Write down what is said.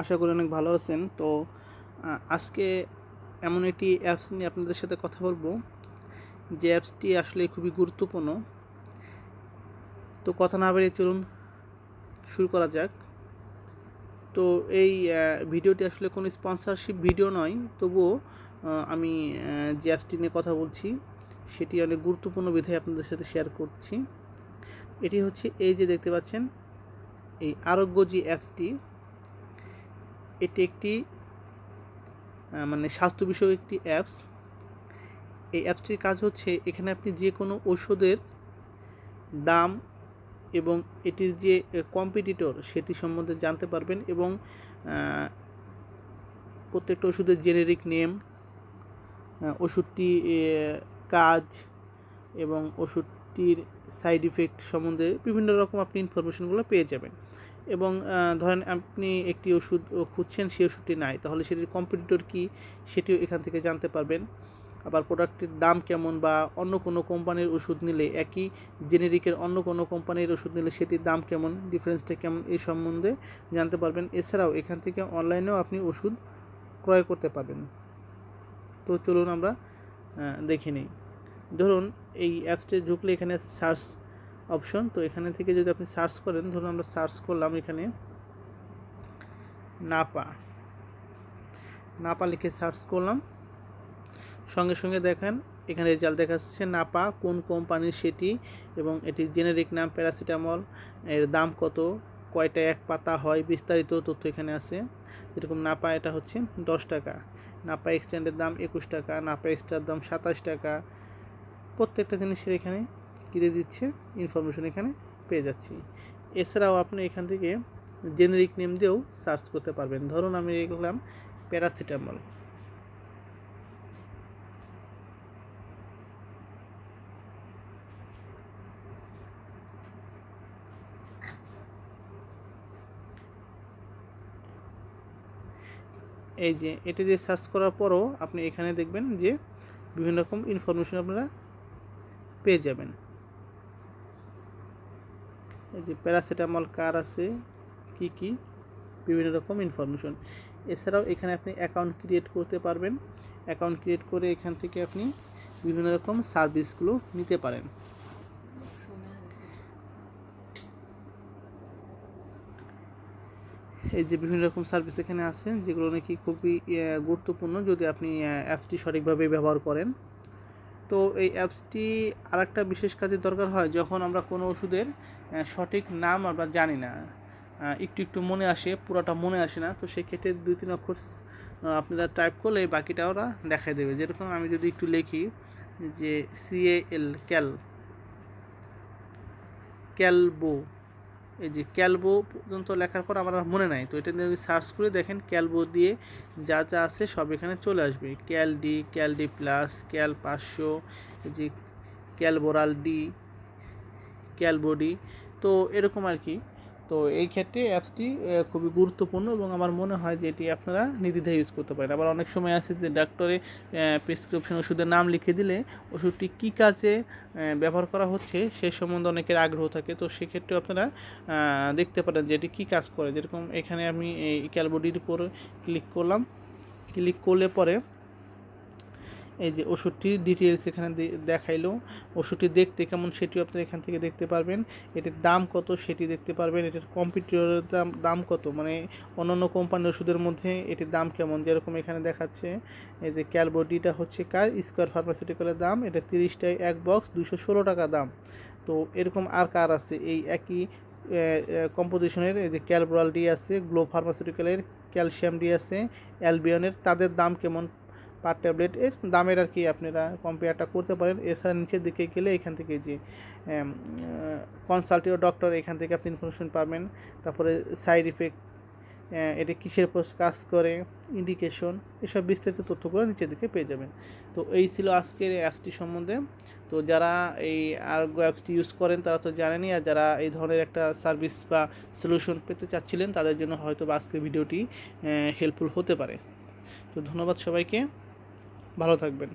আশা করি অনেক ভালো আছেন। তো আজকে এমন একটি অ্যাপস নিয়ে আপনাদের সাথে কথা বলব। যে অ্যাপসটি আসলে খুবই গুরুত্বপূর্ণ। তো কথা না বাড়িয়ে চলুন, শুরু করা যাক। তো এই ভিডিওটি আসলে কোনো স্পন্সরশিপ ভিডিও নয়। তবুও আমি যে অ্যাপসটি নিয়ে কথা বলছি, সেটি অনেক গুরুত্বপূর্ণ বিধায় আপনাদের সাথে শেয়ার করছি। এটি হচ্ছে, এই যে দেখতে পাচ্ছেন, এই আরোগ্য যে অ্যাপসটি এটি একটি মানে স্বাস্থ্য বিষয়ক একটি অ্যাপস এই অ্যাপসটির কাজ হচ্ছে এখানে আপনি যে কোনো ওষুধের দাম এবং এটির যে কম্পিটিটর সেটি সম্বন্ধে জানতে পারবেন এবং প্রত্যেকটা ওষুধের জেনেরিক নেম ওষুধটি কাজ এবং ওষুধটির সাইড ইফেক্ট সম্বন্ধে বিভিন্ন রকম আপনি ইনফরমেশনগুলো পেয়ে যাবেন। এবং ধরেন আপনি একটি ওষুধ খুঁজছেন সেই ওষুধটি নাই, তাহলে সেটির কম্পিটিটর কী সেটিও এখান থেকে জানতে পারবেন। আবার প্রোডাক্টের দাম কেমন বা অন্য কোনো কোম্পানির ওষুধ নিলে একই জেনেরিকের অন্য কোনো কোম্পানির ওষুধ নিলে সেটির দাম কেমন ডিফারেন্সটা কেমন, এই সম্বন্ধে জানতে পারবেন। এছাড়াও এখান থেকে অনলাইনেও আপনি ওষুধ ক্রয় করতে পারবেন। তো চলুন আমরা দেখে নিই। ধরুন এই অ্যাপসটি ঢুকলে এখানে সার্চ অপশন তো এখানে থেকে যদি আপনি সার্চ করেন, ধরুন আমরা সার্চ করলাম এখানে নাপা নাপা লিখে সার্চ করলাম। সঙ্গে সঙ্গে দেখেন, এখানে রেজাল্ট দেখাচ্ছে নাপা কোন কোম্পানির সেটি এবং এটি জেনেরিক নাম প্যারাসিটামল এর দাম কত, কয়টা এক পাতা হয়, বিস্তারিত তথ্য এখানে আছে। যেরকম নাপা এটা হচ্ছে দশ টাকা। নাপা এক্সট্যান্ডের দাম একুশ টাকা নাপা এক্সট্রার দাম সাতাশ টাকা। প্রত্যেকটা জিনিসের এখানে কিনে দিচ্ছে? ইনফরমেশন এখানে পেয়ে যাচ্ছি। এছাড়াও আপনি এখান থেকে জেনেরিক নেম দিয়েও সার্চ করতে পারবেন। ধরুন আমি লিখলাম প্যারাসিটামল এই যে এটা দিয়ে সার্চ করার পরও আপনি এখানে দেখবেন যে বিভিন্ন রকম ইনফরমেশন আপনারা পেয়ে যাবেন। এই যে প্যারাসিটামল কার আছে, কি কি? বিভিন্ন রকম ইনফরমেশন এছাড়াও এখানে আপনি অ্যাকাউন্ট ক্রিয়েট করতে পারবেন। অ্যাকাউন্ট ক্রিয়েট করে এখান থেকে আপনি বিভিন্ন রকম সার্ভিসগুলো নিতে পারেন। এই যে বিভিন্ন রকম সার্ভিস এখানে আছে, যেগুলো নাকি খুবই গুরুত্বপূর্ণ যদি আপনি অ্যাপসটি সঠিকভাবে ব্যবহার করেন। তো এই অ্যাপসটি আর একটা বিশেষ কাজের দরকার হয় যখন আমরা কোনো ওষুধের সঠিক নাম আমরা জানি না। একটু একটু মনে আসে, পুরোটা মনে আসে না, তো সেক্ষেত্রে দুই তিন অক্ষর আপনারা টাইপ করলে এই বাকিটা ওরা দেখাই দেবে। যেরকম আমি যদি একটু লিখি যে সিএএল ক্যাল ক্যালবো এই যে ক্যালবো পর্যন্ত লেখার পর আমার মনে নাই। তো এটা যদি সার্চ করে দেখেন, ক্যালবো দিয়ে যা যা আছে সব এখানে চলে আসবে। Cal D cal D plus, cal পাঁচশো, এই যে ক্যালবোরাল ডি ক্যালবোডি তো এরকম আর কি। তো এই ক্ষেত্রে অ্যাপসটি খুবই গুরুত্বপূর্ণ এবং আমার মনে হয় যে এটি আপনারা নির্দ্বিধায় ইউজ করতে পারেন। আবার অনেক সময় আছে যে ডাক্তারে প্রেসক্রিপশন ওষুধের নাম লিখে দিলে ওষুধটি কী কাজে ব্যবহার করা হচ্ছে সে সম্বন্ধে অনেকের আগ্রহ থাকে। তো সেক্ষেত্রে আপনারা দেখতে পারেন যে এটি কী কাজ করে। যেরকম এখানে আমি এই ক্যালবোডির উপর ক্লিক করলাম। ক্লিক করলে পরে এই যে ওষুধটি ডিটেলস এখানে দেখাইলো। ওষুধটি দেখতে কেমন সেটিও আপনি এখান থেকে দেখতে পারবেন। এটির দাম কত সেটি দেখতে পারবেন। এটার কম্পিউটারের দাম দাম কত? মানে অন্যান্য কোম্পানির ওষুধের মধ্যে এটির দাম কেমন? যেরকম এখানে দেখাচ্ছে। এই যে ক্যালবডিটা হচ্ছে কার? স্কোয়ার ফার্মাসিউটিক্যালের দাম। এটা তিরিশটায় এক বক্স দুশো ষোলো টাকা দাম। তো এরকম আর কার আছে? এই একই কম্পোজিশনের এই যে ক্যালব্রাল ডি আছে গ্লো ফার্মাসিউটিক্যালের ক্যালসিয়াম ডি আছে অ্যালবিয়নের তাদের দাম কেমন? পার ট্যাবলেট, এর দামের আর কি আপনারা কম্পেয়ারটা করতে পারেন। এছাড়া নিচের দিকে গেলে এখান থেকে যে কনসালটিভ ডক্টর এখান থেকে আপনি ইনফরমেশন পাবেন। তারপরে সাইড ইফেক্ট এটা কিসের উপর কাজ করে ইন্ডিকেশন এসব বিস্তারিত তথ্যগুলো নিচের দিকে পেয়ে যাবেন। তো এই ছিল আজকের অ্যাপসটি সম্বন্ধে। তো যারা এই আরোগ্য অ্যাপসটি ইউজ করেন, তারা তো জানেনই, আর যারা এই ধরনের একটা সার্ভিস বা সলিউশন পেতে চাচ্ছিলেন, তাদের জন্য হয়তো আজকের ভিডিওটি হেল্পফুল হতে পারে। তো ধন্যবাদ সবাইকে। ভালো থাকবেন।